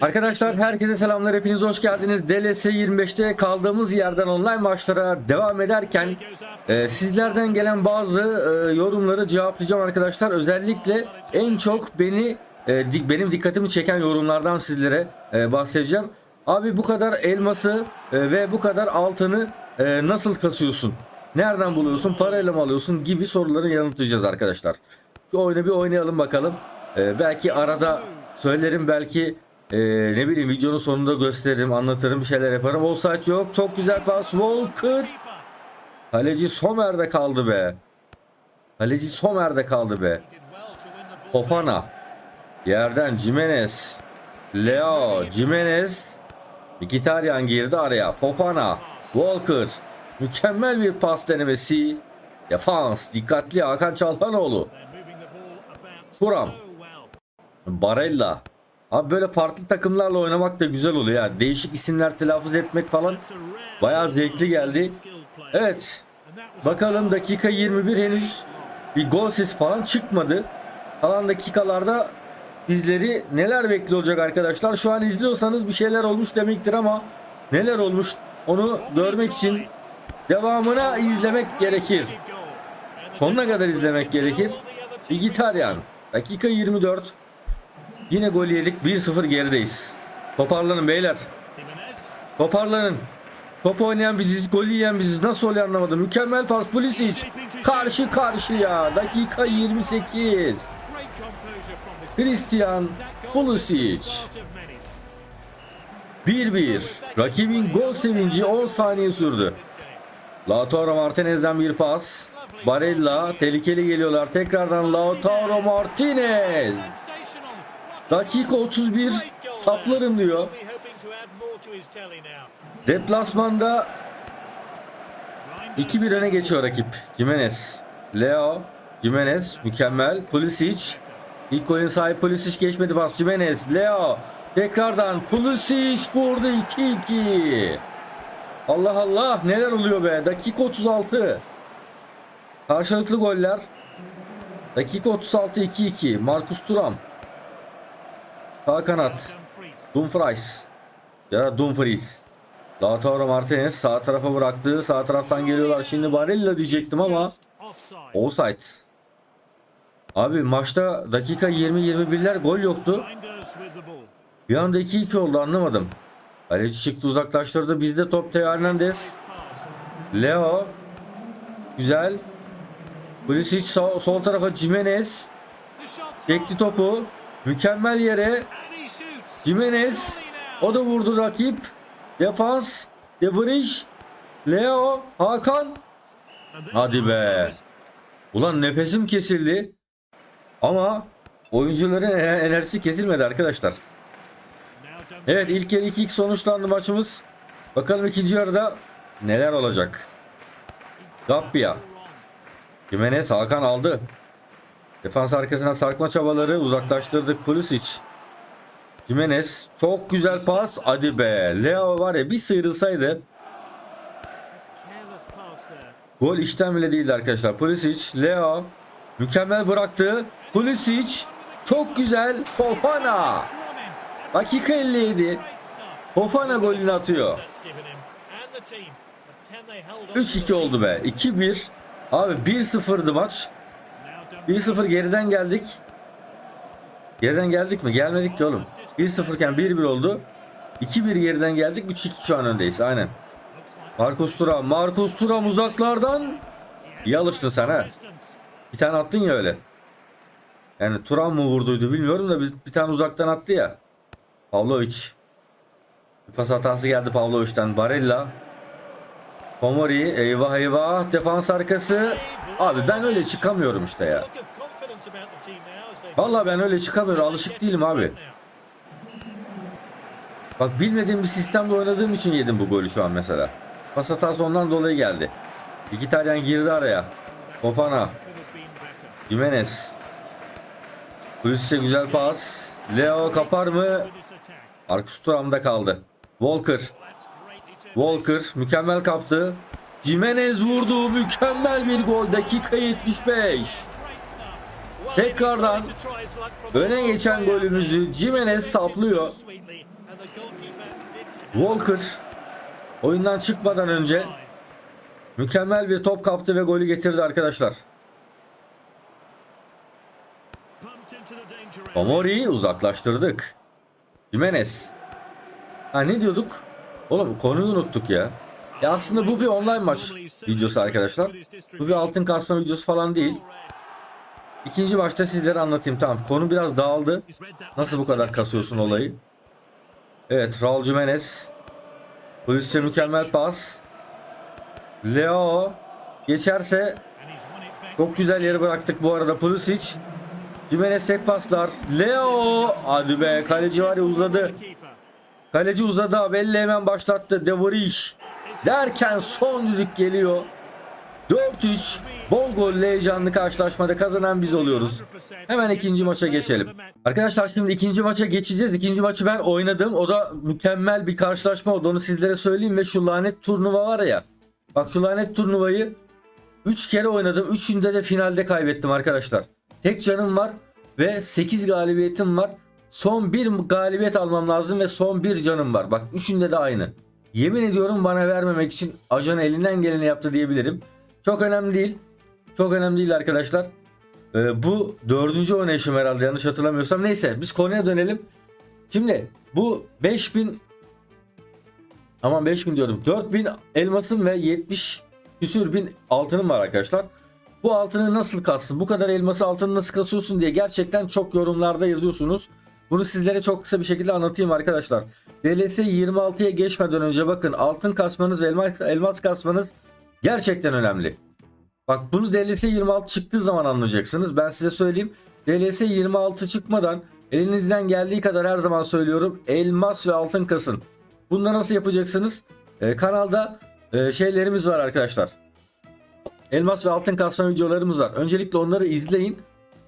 Arkadaşlar herkese selamlar hepiniz hoş geldiniz. DLS 25'te kaldığımız yerden online maçlara devam ederken e, sizlerden gelen bazı e, yorumları cevaplayacağım arkadaşlar. Özellikle en çok beni e, di- benim dikkatimi çeken yorumlardan sizlere e, bahsedeceğim. Abi bu kadar elması e, ve bu kadar altını e, nasıl kasıyorsun? Nereden buluyorsun? Parayla mı alıyorsun? Gibi soruları yanıtlayacağız arkadaşlar. Şu oyunu bir oynayalım bakalım. E, belki arada söylerim belki ee, ne bileyim videonun sonunda gösteririm, anlatırım, bir şeyler yaparım. Offside yok. Çok güzel pas. Walker. Kaleci Somer'de kaldı be. Kaleci Somer'de kaldı be. Fofana. Yerden Jimenez. Leo. Jimenez. Mkhitaryan girdi araya. Fofana. Walker. Mükemmel bir pas denemesi. Defans. Dikkatli Hakan Çalhanoğlu. Turam. Barella. Abi böyle farklı takımlarla oynamak da güzel oluyor ya. Değişik isimler telaffuz etmek falan bayağı zevkli geldi. Evet. Bakalım dakika 21 henüz bir gol sesi falan çıkmadı. Kalan dakikalarda bizleri neler bekliyor olacak arkadaşlar. Şu an izliyorsanız bir şeyler olmuş demektir ama neler olmuş onu görmek için devamına izlemek gerekir. Sonuna kadar izlemek gerekir. Mkhitaryan dakika 24 Yine gol yedik 1-0 gerideyiz. Toparlanın beyler. Toparlanın. Top oynayan biziz, gol yiyen biziz. Nasıl oluyor anlamadım. Mükemmel pas Pulisic. Karşı karşıya. Dakika 28. Christian Pulisic. 1-1. Rakibin gol sevinci 10 saniye sürdü. Lautaro Martinez'den bir pas. Barella tehlikeli geliyorlar. Tekrardan Lautaro Martinez. Dakika 31 saplarım diyor. Deplasmanda 2-1 öne geçiyor rakip. Jimenez. Leo. Jimenez. Mükemmel. Pulisic. İlk golün sahibi Pulisic geçmedi pas. Jimenez. Leo. Tekrardan Pulisic vurdu 2-2. Allah Allah neler oluyor be. Dakika 36. Karşılıklı goller. Dakika 36 2-2. Marcus Thuram. Sağ kanat. Dumfries. Ya da Dumfries. Lautaro Martinez sağ tarafa bıraktı. Sağ taraftan geliyorlar. Şimdi Barella diyecektim ama offside. Abi maçta dakika 20-21'ler gol yoktu. Bir anda 2-2 oldu anlamadım. Kaleci çıktı uzaklaştırdı. Bizde top Teo Hernandez. Leo. Güzel. Pulisic sol, sol tarafa Jimenez. Çekti topu. Mükemmel yere. Jimenez. O da vurdu rakip. Defans. De Vrij. Leo. Hakan. Hadi be. Ulan nefesim kesildi. Ama oyuncuların ener- enerjisi kesilmedi arkadaşlar. Evet ilk yarı 2-2 sonuçlandı maçımız. Bakalım ikinci yarıda neler olacak. Gappia. Jimenez Hakan aldı. Defans arkasına sarkma çabaları uzaklaştırdık Pulisic. Jimenez çok güzel pas. Hadi be. Leo var ya bir sıyrılsaydı gol işten bile değildi arkadaşlar. Pulisic, Leo mükemmel bıraktı. Pulisic çok güzel. Fofana. Dakika 57. Fofana golünü atıyor. 3-2 oldu be. 2-1. Abi 1-0'dı maç. 1-0 geriden geldik. Geriden geldik mi? Gelmedik ki oğlum. 1-0 iken 1-1 oldu. 2-1 geriden geldik. 3-2 şu an öndeyiz. Aynen. Marcus Thuram. Marcus Thuram uzaklardan. İyi alıştın sen ha. Bir tane attın ya öyle. Yani Thuram mı vurduydu bilmiyorum da bir, bir tane uzaktan attı ya. Pavlovic. Bir pas hatası geldi Pavlovic'den. Barella. Tomori. Eyvah eyvah. Defans arkası. Abi ben öyle çıkamıyorum işte ya. Vallahi ben öyle çıkamıyorum. Alışık değilim abi. Bak bilmediğim bir sistemde oynadığım için yedim bu golü şu an mesela. Pas hatası ondan dolayı geldi. Mkhitaryan girdi araya. Fofana. Jimenez. Pulisic'e güzel pas. Leo kapar mı? Marcus Thuram'da kaldı. Walker. Walker mükemmel kaptı. Jimenez vurdu. Mükemmel bir gol. Dakika 75. Tekrardan öne geçen golümüzü Jimenez saplıyor. Walker oyundan çıkmadan önce mükemmel bir top kaptı ve golü getirdi arkadaşlar. Omori'yi uzaklaştırdık. Jimenez. Ha ne diyorduk? Oğlum konuyu unuttuk ya. Ya aslında bu bir online maç videosu arkadaşlar. Bu bir altın kasma videosu falan değil. İkinci maçta sizlere anlatayım. Tamam konu biraz dağıldı. Nasıl bu kadar kasıyorsun olayı? Evet Raul Jimenez. Polis'e mükemmel pas. Leo geçerse çok güzel yeri bıraktık bu arada Pulisic. Jimenez tek paslar. Leo hadi be kaleci var ya uzadı. Kaleci uzadı abi elle hemen başlattı. Devoriş derken son düdük geliyor. 4-3 bol golle heyecanlı karşılaşmada kazanan biz oluyoruz. Hemen ikinci maça geçelim. Arkadaşlar şimdi ikinci maça geçeceğiz. İkinci maçı ben oynadım. O da mükemmel bir karşılaşma oldu. Onu sizlere söyleyeyim ve şu lanet turnuva var ya. Bak şu lanet turnuvayı 3 kere oynadım. 3'ünde de finalde kaybettim arkadaşlar. Tek canım var ve 8 galibiyetim var. Son bir galibiyet almam lazım ve son bir canım var. Bak üçünde de aynı. Yemin ediyorum bana vermemek için ajan elinden geleni yaptı diyebilirim. Çok önemli değil. Çok önemli değil arkadaşlar. Ee, bu dördüncü oynayışım herhalde yanlış hatırlamıyorsam. Neyse biz konuya dönelim. Şimdi bu 5000 aman 5000 diyordum. 4000 elmasım ve 70 küsür bin altınım var arkadaşlar. Bu altını nasıl kastın? Bu kadar elması altını nasıl kasıyorsun diye gerçekten çok yorumlarda yazıyorsunuz. Bunu sizlere çok kısa bir şekilde anlatayım arkadaşlar. DLS 26'ya geçmeden önce bakın altın kasmanız ve elmas, elmas kasmanız gerçekten önemli. Bak bunu DLS 26 çıktığı zaman anlayacaksınız. Ben size söyleyeyim. DLS 26 çıkmadan elinizden geldiği kadar her zaman söylüyorum elmas ve altın kasın. Da nasıl yapacaksınız? Ee, kanalda e, şeylerimiz var arkadaşlar. Elmas ve altın kasma videolarımız var. Öncelikle onları izleyin.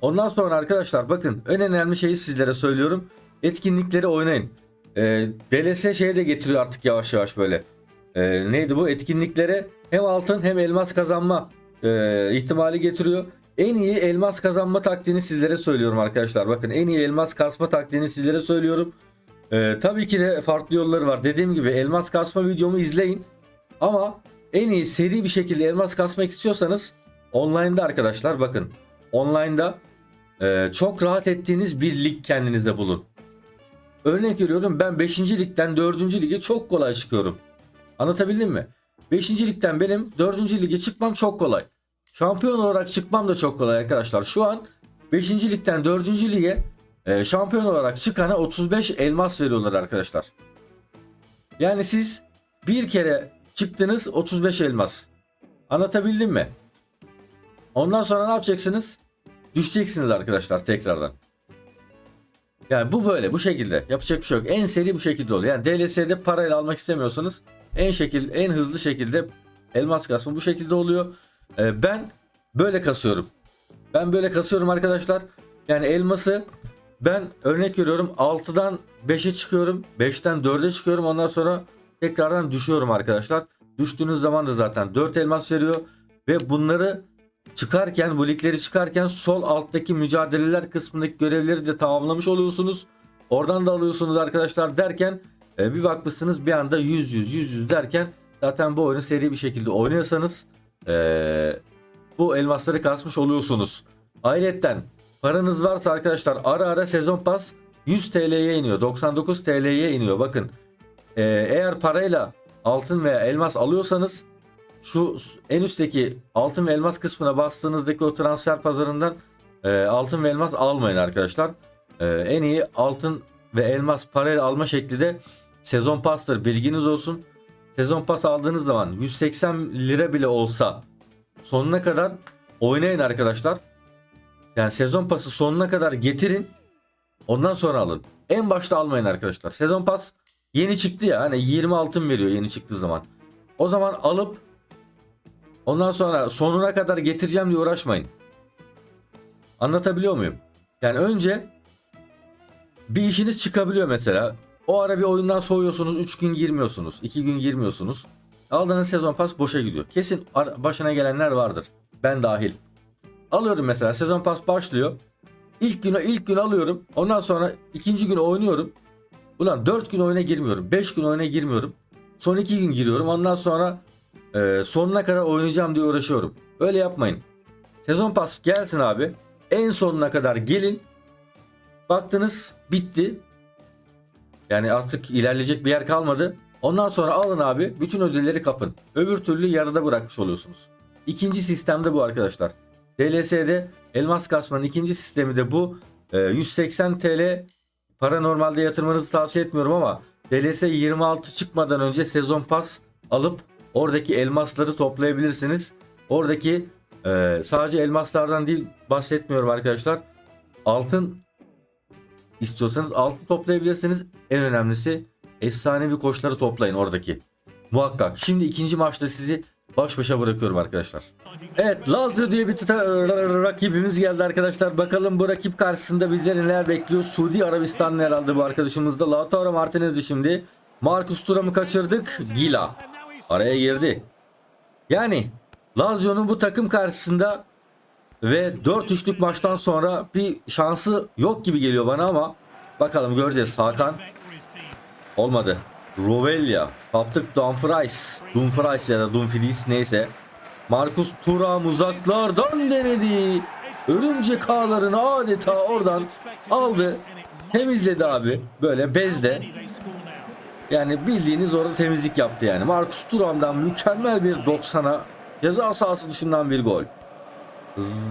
Ondan sonra arkadaşlar bakın en önemli şeyi sizlere söylüyorum. Etkinlikleri oynayın. Ee, DLS şeye de getiriyor artık yavaş yavaş böyle. Ee, neydi bu? Etkinliklere hem altın hem elmas kazanma e, ihtimali getiriyor. En iyi elmas kazanma taktiğini sizlere söylüyorum arkadaşlar. Bakın en iyi elmas kasma taktiğini sizlere söylüyorum. Ee, tabii ki de farklı yolları var. Dediğim gibi elmas kasma videomu izleyin. Ama en iyi seri bir şekilde elmas kasmak istiyorsanız online'da arkadaşlar bakın. Online'da e, çok rahat ettiğiniz bir lig kendinize bulun. Örnek veriyorum ben 5. ligden 4. lige çok kolay çıkıyorum. Anlatabildim mi? 5. ligden benim 4. lige çıkmam çok kolay. Şampiyon olarak çıkmam da çok kolay arkadaşlar. Şu an 5. ligden 4. lige e, şampiyon olarak çıkana 35 elmas veriyorlar arkadaşlar. Yani siz bir kere çıktınız 35 elmas. Anlatabildim mi? Ondan sonra ne yapacaksınız? Düşeceksiniz arkadaşlar tekrardan. Yani bu böyle bu şekilde yapacak bir şey yok. En seri bu şekilde oluyor. Yani DLS'de parayla almak istemiyorsanız en şekil en hızlı şekilde elmas kasma bu şekilde oluyor. Ee, ben böyle kasıyorum. Ben böyle kasıyorum arkadaşlar. Yani elması ben örnek veriyorum 6'dan 5'e çıkıyorum. 5'ten 4'e çıkıyorum. Ondan sonra tekrardan düşüyorum arkadaşlar. Düştüğünüz zaman da zaten 4 elmas veriyor. Ve bunları çıkarken bu ligleri çıkarken sol alttaki mücadeleler kısmındaki görevleri de tamamlamış oluyorsunuz. Oradan da alıyorsunuz arkadaşlar derken e, bir bakmışsınız bir anda 100 100 100 100 derken zaten bu oyunu seri bir şekilde oynuyorsanız e, bu elmasları kasmış oluyorsunuz. Ayrıca paranız varsa arkadaşlar ara ara sezon pas 100 TL'ye iniyor 99 TL'ye iniyor bakın. E, eğer parayla altın veya elmas alıyorsanız şu en üstteki altın ve elmas kısmına bastığınızdaki o transfer pazarından e, altın ve elmas almayın arkadaşlar. E, en iyi altın ve elmas parayla alma şekli de sezon pastır bilginiz olsun. Sezon pas aldığınız zaman 180 lira bile olsa sonuna kadar oynayın arkadaşlar. Yani sezon pası sonuna kadar getirin. Ondan sonra alın. En başta almayın arkadaşlar. Sezon pas yeni çıktı ya hani 20 altın veriyor yeni çıktığı zaman. O zaman alıp Ondan sonra sonuna kadar getireceğim diye uğraşmayın. Anlatabiliyor muyum? Yani önce bir işiniz çıkabiliyor mesela. O ara bir oyundan soğuyorsunuz. 3 gün girmiyorsunuz. 2 gün girmiyorsunuz. Aldığınız sezon pas boşa gidiyor. Kesin başına gelenler vardır. Ben dahil. Alıyorum mesela sezon pas başlıyor. İlk gün ilk gün alıyorum. Ondan sonra ikinci gün oynuyorum. Ulan 4 gün oyuna girmiyorum. 5 gün oyuna girmiyorum. Son 2 gün giriyorum. Ondan sonra e, sonuna kadar oynayacağım diye uğraşıyorum. Öyle yapmayın. Sezon pas gelsin abi. En sonuna kadar gelin. Baktınız bitti. Yani artık ilerleyecek bir yer kalmadı. Ondan sonra alın abi bütün ödülleri kapın. Öbür türlü yarıda bırakmış oluyorsunuz. İkinci sistemde bu arkadaşlar. DLS'de elmas kasmanın ikinci sistemi de bu. Ee, 180 TL para normalde yatırmanızı tavsiye etmiyorum ama DLS 26 çıkmadan önce sezon pas alıp oradaki elmasları toplayabilirsiniz. Oradaki e, sadece elmaslardan değil bahsetmiyorum arkadaşlar. Altın istiyorsanız altın toplayabilirsiniz. En önemlisi efsanevi koçları toplayın oradaki. Muhakkak. Şimdi ikinci maçta sizi baş başa bırakıyorum arkadaşlar. Evet Lazio diye bir rakibimiz geldi arkadaşlar. Bakalım bu rakip karşısında bizleri neler bekliyor. Suudi Arabistan'la herhalde bu arkadaşımız da. Lautaro Martinez'di şimdi. Marcus Thuram'ı kaçırdık. Gila araya girdi. Yani Lazio'nun bu takım karşısında ve 4-3'lük maçtan sonra bir şansı yok gibi geliyor bana ama bakalım göreceğiz. Hakan olmadı. Rovella kaptık Dumfries. Dumfries ya da Dumfries neyse. Marcus Thuram uzaklardan denedi. Örümcek ağlarını adeta oradan aldı. Temizledi abi. Böyle bezle. Yani bildiğiniz orada temizlik yaptı yani. Marcus Thuram'dan mükemmel bir 90'a ceza sahası dışından bir gol.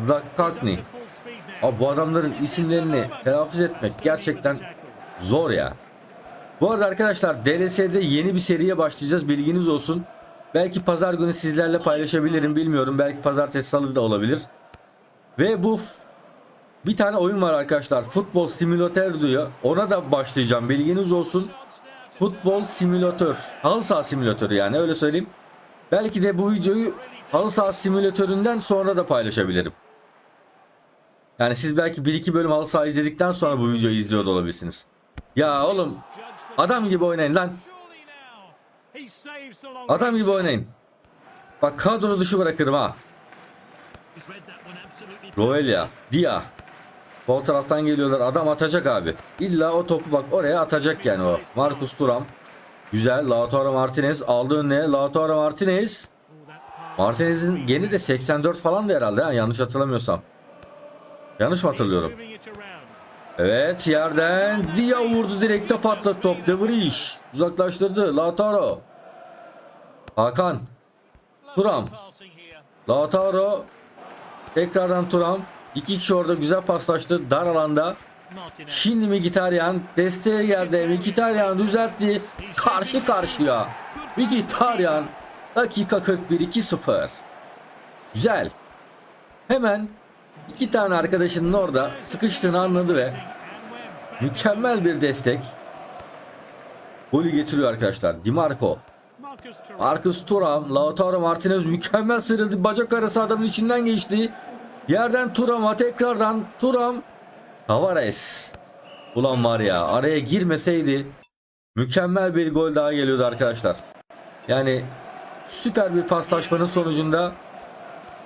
Zakakni. Abi bu adamların isimlerini telaffuz etmek gerçekten zor ya. Bu arada arkadaşlar DLS'de yeni bir seriye başlayacağız bilginiz olsun. Belki pazar günü sizlerle paylaşabilirim bilmiyorum. Belki pazartesi salı da olabilir. Ve bu bir tane oyun var arkadaşlar. Futbol simülatör diyor. Ona da başlayacağım bilginiz olsun. Futbol simülatör. Halı saha simülatörü yani öyle söyleyeyim. Belki de bu videoyu halı saha simülatöründen sonra da paylaşabilirim. Yani siz belki 1-2 bölüm halı saha izledikten sonra bu videoyu izliyor da olabilirsiniz. Ya oğlum adam gibi oynayın lan. Adam gibi oynayın. Bak kadro dışı bırakırım ha. Roelia, Dia. Sol taraftan geliyorlar. Adam atacak abi. İlla o topu bak oraya atacak yani o. Marcus Thuram. Güzel. Lautaro Martinez aldı önüne. Lautaro Martinez. Martinez'in geni de 84 falan da herhalde ha, yanlış hatırlamıyorsam. Yanlış mı hatırlıyorum? Evet yerden Dia vurdu direkte patladı top. De Vries uzaklaştırdı. Lautaro. Hakan. Turam. Lautaro. Tekrardan Turam. İki kişi orada güzel paslaştı dar alanda. Şimdi Mkhitaryan desteğe geldi. Mkhitaryan düzeltti. Karşı karşıya. Mkhitaryan dakika 41 2-0. Güzel. Hemen iki tane arkadaşının orada sıkıştığını anladı ve mükemmel bir destek. Golü getiriyor arkadaşlar. Dimarco. Marcus Thuram, Lautaro Martinez mükemmel sıyrıldı. Bacak arası adamın içinden geçti. Yerden Thuram'a tekrardan Thuram. Tavares. Ulan var ya araya girmeseydi mükemmel bir gol daha geliyordu arkadaşlar. Yani süper bir paslaşmanın sonucunda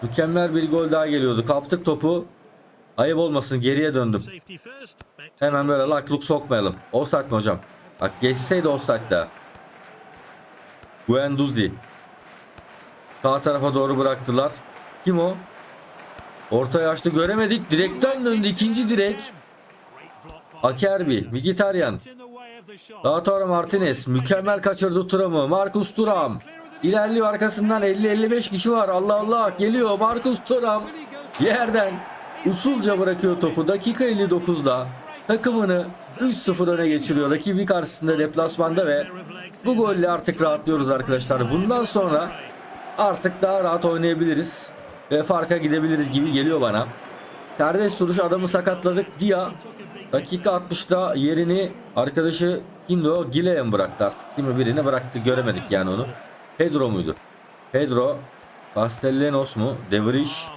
mükemmel bir gol daha geliyordu. Kaptık topu. Ayıp olmasın geriye döndüm. Hemen böyle lak luk sokmayalım. Offside mi hocam? Bak geçseydi offside'da. Guendouzi. Sağ tarafa doğru bıraktılar. Kim o? Orta yaşlı göremedik. Direkten döndü ikinci direk. Akerbi, Mkhitaryan, Lautaro Martinez mükemmel kaçırdı Turam'ı. Marcus Turam ilerliyor arkasından 50-55 kişi var. Allah Allah geliyor Marcus Turam yerden usulca bırakıyor topu. Dakika 59'da takımını 3-0 öne geçiriyor. Rakibi karşısında deplasmanda ve bu golle artık rahatlıyoruz arkadaşlar. Bundan sonra artık daha rahat oynayabiliriz ve farka gidebiliriz gibi geliyor bana. Serbest vuruş adamı sakatladık. Dia dakika 60'da yerini arkadaşı kimdi o? Bıraktı artık? Kimi birine bıraktı göremedik yani onu. Pedro muydu? Pedro Castellanos mu? Devriş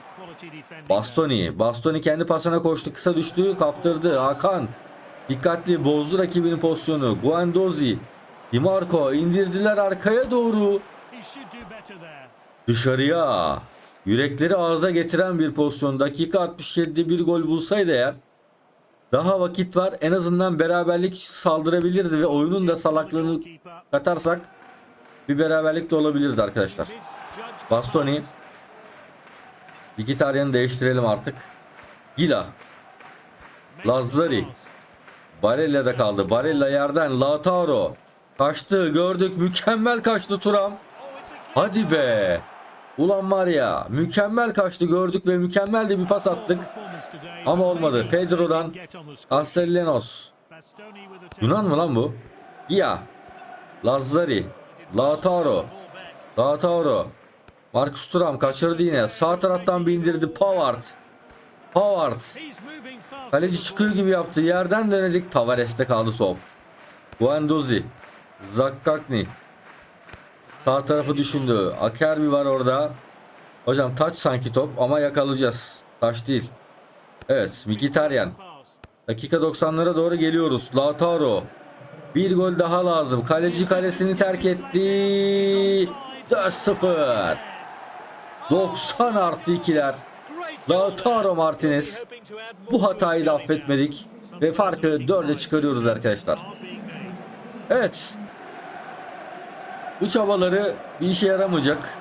Bastoni. Bastoni kendi pasına koştu. Kısa düştü. Kaptırdı. Hakan. Dikkatli. Bozdu rakibinin pozisyonu. Guendouzi. Dimarco. indirdiler arkaya doğru. Dışarıya. Yürekleri ağza getiren bir pozisyon. Dakika 67'de bir gol bulsaydı eğer daha vakit var. En azından beraberlik saldırabilirdi ve oyunun da salaklığını katarsak bir beraberlik de olabilirdi arkadaşlar. Bastoni. Mkhitaryan'ı değiştirelim artık. Gila. Lazzari. Barella'da kaldı. Barella yerden. Lautaro. Kaçtı. Gördük. Mükemmel kaçtı Turam. Hadi be. Ulan var ya. Mükemmel kaçtı gördük ve mükemmel de bir pas attık. Ama olmadı. Pedro'dan Castellanos. Yunan mı lan bu? Gia. Lazzari. Lautaro. Lautaro. Marcus Thuram kaçırdı yine. Sağ taraftan bindirdi. Pavard. Pavard. Kaleci çıkıyor gibi yaptı. Yerden dönedik. Tavares'te kaldı top. Guendouzi. Zakkakni. Sağ tarafı düşündü. Akerbi var orada. Hocam taç sanki top ama yakalayacağız. Taç değil. Evet Mkhitaryan. Dakika 90'lara doğru geliyoruz. Lautaro. Bir gol daha lazım. Kaleci kalesini terk etti. 4-0. 90 artı 2'ler. Lautaro Martinez. Bu hatayı da affetmedik. Ve farkı 4'e çıkarıyoruz arkadaşlar. Evet. Bu çabaları bir işe yaramayacak.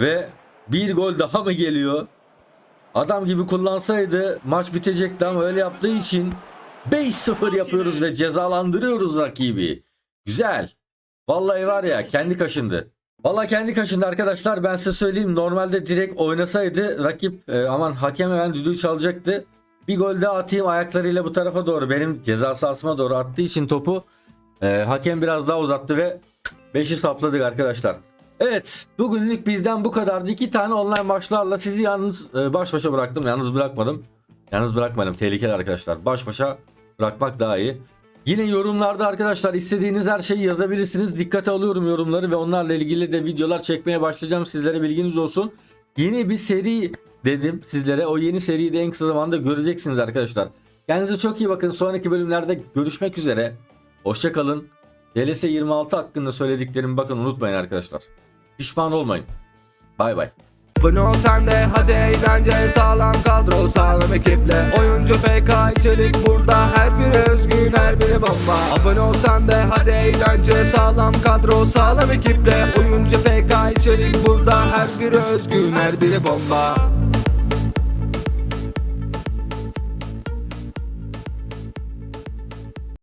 Ve bir gol daha mı geliyor? Adam gibi kullansaydı maç bitecekti ama öyle yaptığı için 5-0 yapıyoruz ve cezalandırıyoruz rakibi. Güzel. Vallahi var ya kendi kaşındı. Vallahi kendi kaşındı arkadaşlar ben size söyleyeyim normalde direkt oynasaydı rakip e, aman hakem hemen düdüğü çalacaktı. Bir gol daha atayım ayaklarıyla bu tarafa doğru benim ceza sahasıma doğru attığı için topu e, hakem biraz daha uzattı ve 5'i sapladık arkadaşlar. Evet bugünlük bizden bu kadardı. İki tane online maçlarla sizi yalnız e, baş başa bıraktım. Yalnız bırakmadım. Yalnız bırakmadım. Tehlikeli arkadaşlar. Baş başa bırakmak daha iyi. Yine yorumlarda arkadaşlar istediğiniz her şeyi yazabilirsiniz. Dikkate alıyorum yorumları ve onlarla ilgili de videolar çekmeye başlayacağım. Sizlere bilginiz olsun. Yeni bir seri dedim sizlere. O yeni seriyi de en kısa zamanda göreceksiniz arkadaşlar. Kendinize çok iyi bakın. Sonraki bölümlerde görüşmek üzere. Hoşçakalın. DLS 26 hakkında söylediklerimi bakın unutmayın arkadaşlar. Pişman olmayın. Bay bay. Abone sen de hadi eğlence Sağlam kadro sağlam ekiple Oyuncu FK içerik burada Her biri özgün her biri bomba Abone ol sen de hadi eğlence Sağlam kadro sağlam ekiple Oyuncu FK içerik burada Her biri özgün her biri bomba